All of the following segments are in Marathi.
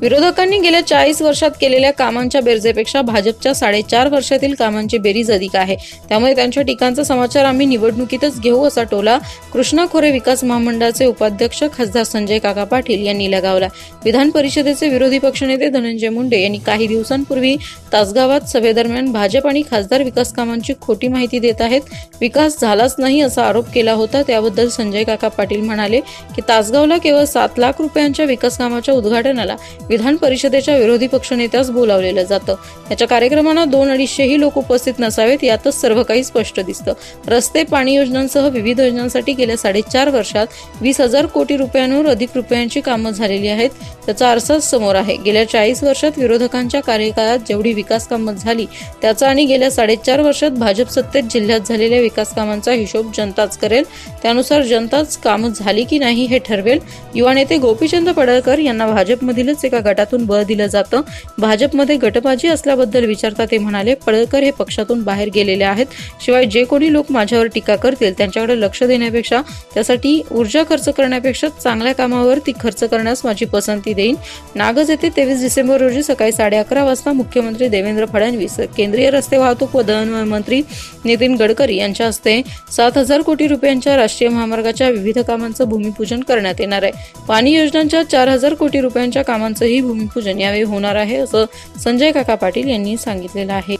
विरोधकांनी गेल्या चाळीस वर्षात केलेल्या कामांच्या बेरजेपेक्षा भाजपच्या साडेचार वर्षातील कामांची बेरीज अधिक आहे. त्यामुळे त्यांच्या टीकांचा समाचार आम्ही निवडणुकीतच घेऊ असा टोला कृष्णा खोरे विकास महामंडळाचे उपाध्यक्ष खासदार संजय काका पाटील यांनी लगावला. विधान परिषदेचे विरोधी पक्षनेते धनंजय मुंडे यांनी काही दिवसांपूर्वी तासगावात सभेदरम्यान भाजप आणि खासदार विकास कामांची खोटी माहिती देत आहेत. विकास झालाच नाही असा आरोप केला होता. त्याबद्दल संजय काका पाटील म्हणाले की तासगावला केवळ सात लाख रुपयांच्या विकास कामाच्या उद्घाटनाला विधान परिषदेच्या विरोधी पक्षनेत्यास बोलावलेलं जातं. याच्या कार्यक्रमांना दोन अडीचशेही लोक उपस्थित नसावेत यातच सर्व काही स्पष्ट दिसतं. रस्ते पाणी योजनांसह विविध योजनांसाठी गेल्या साडेचार वर्षात वीस हजार कोटी रुपयांवर अधिक रुपयांची कामं झालेली आहेत. त्याचा आरसाच समोर आहे. गेल्या चाळीस वर्षात विरोधकांच्या कार्यकाळात जेवढी विकास कामं झाली त्याचा आणि गेल्या साडेचार वर्षात भाजप सत्तेत जिल्ह्यात झालेल्या विकास कामांचा हिशोब जनताच करेल. त्यानुसार जनताच कामं झाली की नाही हे ठरवेल. युवा नेते गोपीचंद पडळकर यांना भाजपमधीलच एका गटातून बळ दिलं जातं. भाजपमध्ये गटबाजी असल्याबद्दल विचारता ते म्हणाले पडळकर हे पक्षातून बाहेर गेलेले आहेत. शिवाय जे कोणी लोक माझ्यावर टीका करतील त्यांच्याकडे लक्ष देण्यापेक्षा त्यासाठी ऊर्जा खर्च करण्यापेक्षा चांगल्या कामावर ती खर्च करण्यास माझी पसंती देईन. नागज येथे तेवीस डिसेंबर रोजी सकाळी साडे अकरा वाजता मुख्यमंत्री देवेंद्र फडणवीस केंद्रीय रस्ते वाहतूक व दळणवळण मंत्री नितीन गडकरी यांच्या हस्ते सात हजार कोटी रुपयांच्या राष्ट्रीय महामार्गाच्या विविध कामांचं भूमिपूजन करण्यात येणार आहे. पाणी योजनांच्या चार हजार कोटी रुपयांच्या कामांचं भूमिपूजन यावेळी होणार आहे असं संजय काका पाटील यांनी सांगितलेलं आहे.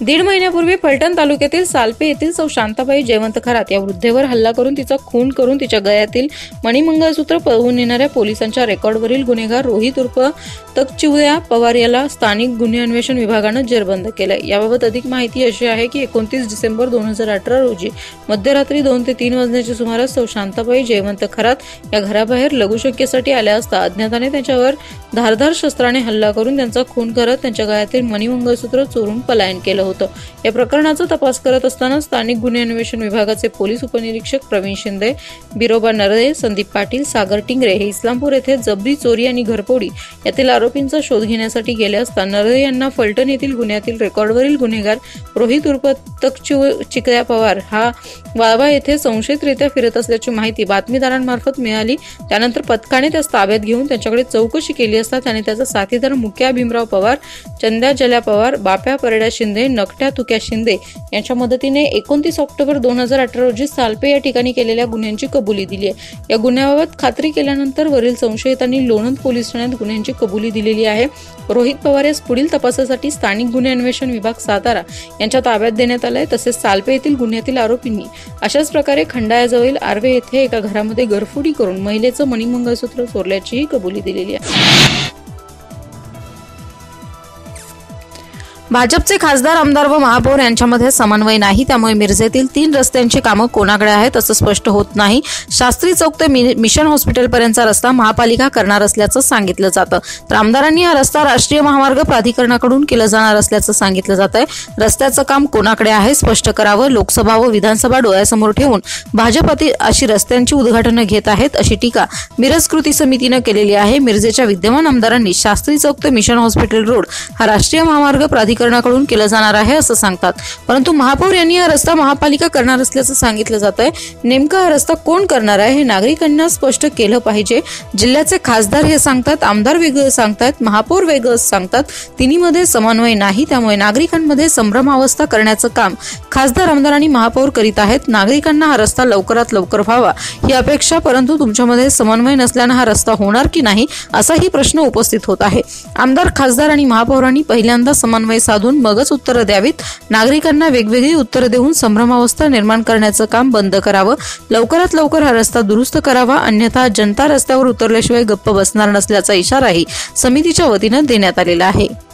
दीड महिन्यापूर्वी फलटण तालुक्यातील सालपे येथील सौ शांताबाई जयवंत खरात या वृद्धेवर हल्ला करून तिचा खून करून तिच्या गळ्यातील मणिमंगळसूत्र पळवून नेणाऱ्या पोलिसांच्या रेकॉर्डवरील गुन्हेगार रोहित उर्फ तकचिवया पवार याला स्थानिक गुन्हे अन्वेषण विभागानं जेरबंद केलंय. याबाबत अधिक माहिती अशी आहे की एकोणतीस डिसेंबर दोन हजार अठरा रोजी मध्यरात्री दोन ते तीन वाजण्याच्या सुमारास सौ शांताबाई जयवंत खरात या घराबाहेर लघुशक्यसाठी आल्या असता अज्ञाताने त्यांच्यावर धारधार शस्त्राने हल्ला करून त्यांचा खून करत त्यांच्या गळ्यातील मणिमंगळसूत्र चोरून पलायन केलं होतं. या प्रकरणाचा तपास करत असताना स्थानिक गुन्हे अन्वेषण विभागाचे पोलीस उपनिरीक्षक प्रवीण शिंदे बिरोबा नरदे संदीप पाटील सागर टिंगरे हे इस्लामपूर येथे जबरी चोरी आणि घरपोडी यातील आरोपींचा शोध घेण्यासाठी गेले असता नरदे यांना फलटण येथील गुन्ह्यातील रेकॉर्डवरील गुन्हेगार रोहित उर्फ चिकऱ्या पवार हा वाळवा येथे संशयितरित्या फिरत असल्याची माहिती बातमीदारांमार्फत मिळाली. त्यानंतर पथकाने त्यास ताब्यात घेऊन त्यांच्याकडे चौकशी केली असता त्याने त्याचा साथीदार मुक्या भीमराव पवार चंद्या जल्या पवार बाप्या परड्या शिंदे नकट्या तुक्या शिंदे यांच्या मदतीने एकोणतीस ऑक्टोबर दोन हजार अठरा रोजी सालपे या ठिकाणी केलेल्या गुन्ह्यांची कबुली दिली आहे. या गुन्ह्याबाबत खात्री केल्यानंतर वरील संशयितांनी लोणंद पोलीस ठाण्यात गुन्ह्यांची कबुली दिलेली आहे. रोहित पवार यास पुढील तपासासाठी स्थानिक गुन्हे अन्वेषण विभाग सातारा यांच्या ताब्यात देण्यात आलाय तसेच सालपे येथील गुन्ह्यातील आरोपींनी अशाच प्रकारे खंडाळ्याजवळील आर्वे येथे एका घरामध्ये गरफुडी करून महिलेचं मणिमंगळसूत्र चोरल्याचीही कबुली दिलेली आहे. भाजपचे खासदार आमदार व महापौर यांच्यामध्ये समन्वय नाही. त्यामुळे मिरजेतील तीन रस्त्यांची कामं कोणाकडे आहेत असं स्पष्ट होत नाही. शास्त्री चौक ते मिशन हॉस्पिटलपर्यंतचा रस्ता महापालिका करणार असल्याचं सांगितलं जातं. तर आमदारांनी हा रस्ता राष्ट्रीय महामार्ग प्राधिकरणाकडून केलं जाणार असल्याचं सांगितलं जात आहे रस्त्याचं काम कोणाकडे आहे स्पष्ट करावं लोकसभा व विधानसभा डोळ्यासमोर ठेवून भाजप अशी रस्त्यांची उद्घाटनं घेत आहेत अशी टीका मिरज कृती समितीनं केलेली आहे. मिरजेच्या विद्यमान आमदारांनी शास्त्री चौक ते मिशन हॉस्पिटल रोड हा राष्ट्रीय महामार्ग प्राधिकरणाकडून केलं जाणार आहे असं सांगतात. परंतु महापौर यांनी हा रस्ता महापालिका करणार असल्याचं सांगितलं जात आहे नेमका हा रस्ता कोण करणार आहे हे नागरिकांना स्पष्ट केलं पाहिजे. जिल्ह्याचे खासदार हे सांगतात आमदार वेगळं सांगतात महापौर वेगळं सांगतात. तिन्हीमध्ये समन्वय नाही त्यामुळे नागरिकांमध्ये संभ्रमावस्था करण्याचं काम खासदार आमदार आणि महापौर करीत आहेत. नागरिकांना हा रस्ता लवकरात लवकर व्हावा. ही अपेक्षा परंतु तुमच्यामध्ये समन्वय नसल्यानं हा रस्ता होणार की नाही असाही प्रश्न उपस्थित होत आहे. आमदार खासदार आणि महापौरांनी पहिल्यांदा समन्वय साधून मगच उत्तरं द्यावीत. नागरिकांना वेगवेगळी उत्तरं देऊन संभ्रमावस्था निर्माण करण्याचं काम बंद करावं. लवकरात लवकर हा रस्ता दुरुस्त करावा. अन्यथा जनता रस्त्यावर उतरल्याशिवाय गप्प बसणार नसल्याचा इशाराही समितीच्या वतीनं देण्यात आलेला आहे.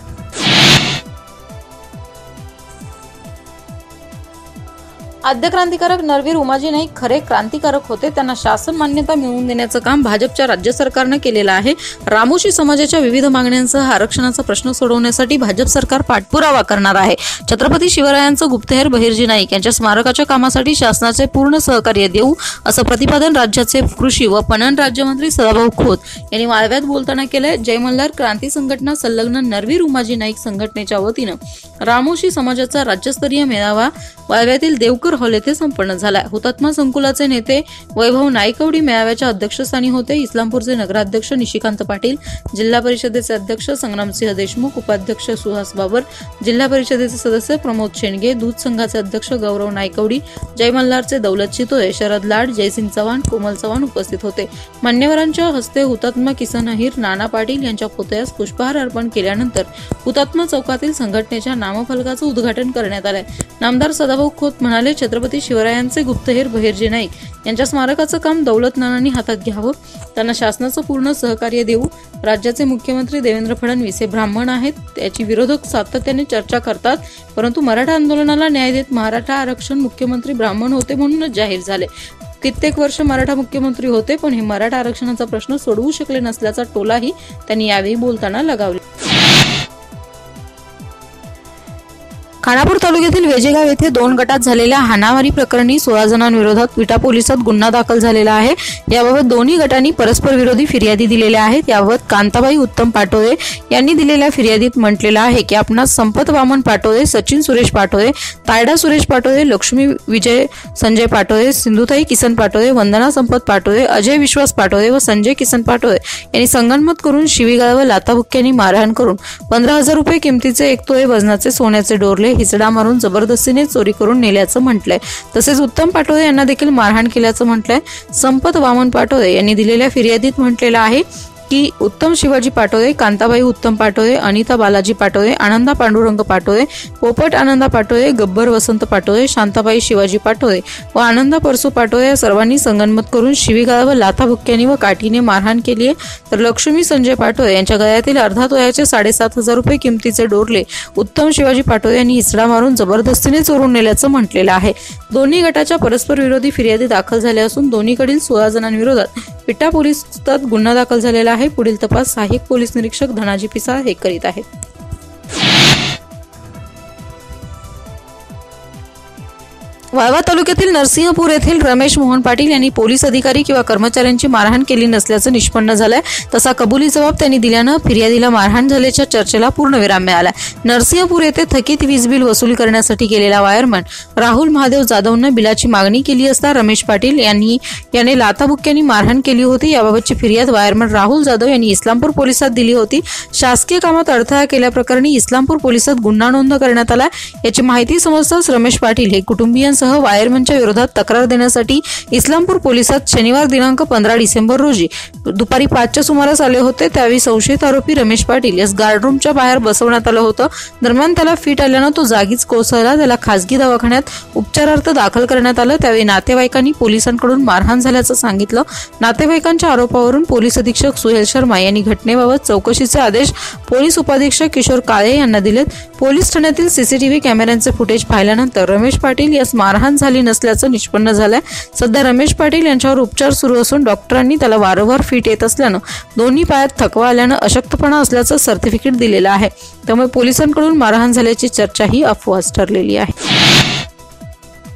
आद्य क्रांतिकारक नरवीर उमाजी नाईक खरे क्रांतिकारक होते. त्यांना शासन मान्यता मिळवून देण्याचं काम भाजपच्या राज्य सरकारनं केलेलं आहे. रामोशी समाजाच्या विविध मागण्यांसह आरक्षणाचा प्रश्न सोडवण्यासाठी भाजप सरकार पाठपुरावा करणार आहे. छत्रपती शिवरायांचं गुप्तहेर बहिर्जी नाईक यांच्या स्मारकाच्या कामासाठी शासनाचे पूर्ण सहकार्य देऊ असं प्रतिपादन राज्याचे कृषी व पणन राज्यमंत्री सदाभाऊ खोत यांनी वाळव्यात बोलताना केलंय. जय मल्हार क्रांती संघटना संलग्न नरवीर उमाजी नाईक संघटनेच्या वतीनं रामोशी समाजाचा राज्यस्तरीय मेळावा वाळव्यातील देवकर हॉल येथे संपन्न झाला. हुतात्मा संकुलाचे नेते वैभव नाईकवडी मेळाव्याच्या अध्यक्षस्थानी होते. इस्लामपूरचे नगराध्यक्ष निशिकांत पाटील जिल्हा परिषदेचे अध्यक्ष संग्रामसिंह देशमुख उपाध्यक्ष सुहास बाबर जिल्हा परिषदेचे सदस्य प्रमोद शेंडगे दूध संघाचे अध्यक्ष गौरव नायकवडी जय मल्हारचे दौलत चितोळे शरद लाड जयसिंग चव्हाण कोमल चव्हाण उपस्थित होते. मान्यवरांच्या हस्ते हुतात्मा किसन अहिर नाना पाटील यांच्या पुतळ्यास पुष्पहार अर्पण केल्यानंतर हुतात्मा चौकातील संघटनेच्या नामफलकाचं उद्घाटन करण्यात आलंय. नामदार सदाभाऊ खोत म्हणाले छत्रपती शिवरायांचे गुप्तहेर बहिर्जी नाईक यांच्या स्मारकाचं काम दौलतनानांनी हातात घ्यावं. त्यांना शासनाचं पूर्ण सहकार्य देऊ. राज्याचे मुख्यमंत्री देवेंद्र फडणवीस हे ब्राह्मण आहेत. त्याची विरोधक सातत्याने चर्चा करतात. परंतु मराठा आंदोलनाला न्याय देत मराठा आरक्षण मुख्यमंत्री ब्राह्मण होते म्हणूनच जाहीर झाले. कित्येक वर्ष मराठा मुख्यमंत्री होते पण हे मराठा आरक्षणाचा प्रश्न सोडवू शकले नसल्याचा टोलाही त्यांनी यावेळी बोलताना लगावला. खानापूर तालुक्यातील वेजेगाव येथे दोन गटात झालेल्या हाणामारी प्रकरणी सोळा जणांविरोधात विटा पोलिसात गुन्हा दाखल झालेला आहे. याबाबत दोन्ही गटांनी परस्पर विरोधी फिर्यादी दिलेल्या आहेत. याबाबत कांताबाई उत्तम पाटोळे यांनी दिलेल्या फिर्यादीत म्हटलेलं आहे की आपणास संपत वामन पाटोळे सचिन सुरेश पाटोळे तायडा सुरेश पाटोळे लक्ष्मी विजय संजय पाटोळे सिंधुताई किसन पाटोळे वंदना संपत पाटोळे अजय विश्वास पाटोळे व संजय किसन पाटोळे यांनी संगनमत करून शिवीगाळ व लाताबुक्क्यांनी मारहाण करून पंधरा हजार रुपये किमतीचे एक तोळे वजनाचे सोन्याचे डोरले हिसडा मारून जबरदस्तीने चोरी करून नेल्याचं म्हटलंय. तसेच उत्तम पाटोळे यांना देखील मारहाण केल्याचं म्हटलंय. संपत वामन पाटोळे यांनी दिलेल्या फिर्यादीत म्हटलेलं आहे की उत्तम शिवाजी पाटोळे कांताबाई उत्तम पाटोळे अनिता बालाजी पाटोळे आनंदा पांडुरंग पाटोळे पोपट आनंदा पाटोळे गब्बर वसंत पाटोळे शांताबाई शिवाजी पाटोळे व आनंदा परसू पाटोळे या सर्वांनी संगनमत करून शिवीगाळा व लाथाभुक्क्यांनी व काठीने मारहाण केली आहे. तर लक्ष्मी संजय पाटोळे यांच्या गळ्यातील अर्धा तोळ्याचे साडेसात हजार रुपये किमतीचे डोरले उत्तम शिवाजी पाटोळे यांनी हिसडा मारून जबरदस्तीने चोरून नेल्याचं म्हटलेलं आहे. दोन्ही गटाच्या परस्पर विरोधी फिर्यादी दाखल झाल्या असून दोन्हीकडील सोळा जणांविरोधात विटा पोलिसात गुन्हा दाखल झालेला आहे. पुढील तपास सहाय्यक पोलीस निरीक्षक धनाजी पिसाळ हे करीत आहेत. वाळवा तालुक्यातील नरसिंहपूर येथील रमेश मोहन पाटील यांनी पोलीस अधिकारी किंवा कर्मचाऱ्यांची मारहाण केली नसल्याचं निष्पन्न झालंय. तसा कबुली जबाब त्यांनी दिल्यानं फिर्यादीला मारहाण झाल्याच्या चर्चेला पूर्णविराम मिळाला नरसिंहपूर येथे थकीत वीज बिल वसूल करण्यासाठी गेलेला वायरमन राहुल महादेव जाधवनं बिलाची मागणी केली असता रमेश पाटील यांनी याने लाताबुक्क्यांनी मारहाण केली होती. याबाबतची फिर्याद वायरमन राहुल जाधव यांनी इस्लामपूर पोलिसात दिली होती. शासकीय कामात अडथळा केल्याप्रकरणी इस्लामपूर पोलिसात गुन्हा नोंद करण्यात आला याची माहिती समजताच रमेश पाटील हे कुटुंबियांसह वायरमनच्या विरोधात तक्रार देण्यासाठी इस्लामपूर पोलिसात शनिवार दिनांक पंधरा डिसेंबर रोजी दुपारी पाचच्या सुमारास आले होते त्यावेळी संशयित आरोपी रमेश पाटील यास गार्डरूमच्या बाहेर बसवण्यात आलं होतं. दरम्यान त्याला फिट आल्यानं तो जागीच कोसळला. त्याला खासगी दवाखान्यात उपचारार्थ दाखल करण्यात आलं. त्यावेळी नातेवाईकांनी पोलिसांकडून मारहाण झाल्याचं सांगितलं. नातेवाईकांच्या आरोपावरून पोलीस अधीक्षक सुहेल शर्मा यांनी घटनेबाबत चौकशीचे आदेश पोलीस उपाधीक्षक किशोर काळे यांना दिलेत. पोलीस ठाण्यातील सीसीटीव्ही कॅमेऱ्यांचे फुटेज पाहिल्यानंतर रमेश पाटील यास मारहाण झाली नसल्याचं निष्पन्न झालंय. सध्या रमेश पाटील यांच्यावर उपचार सुरू असून डॉक्टरांनी त्याला वारंवार फिट येत असल्यानं दोन्ही पायात थकवा आल्यानं अशक्तपणा असल्याचं सर्टिफिकेट दिलेलं आहे. त्यामुळे पोलिसांकडून मारहाण झाल्याची चर्चा ही अफवाच ठरलेली आहे.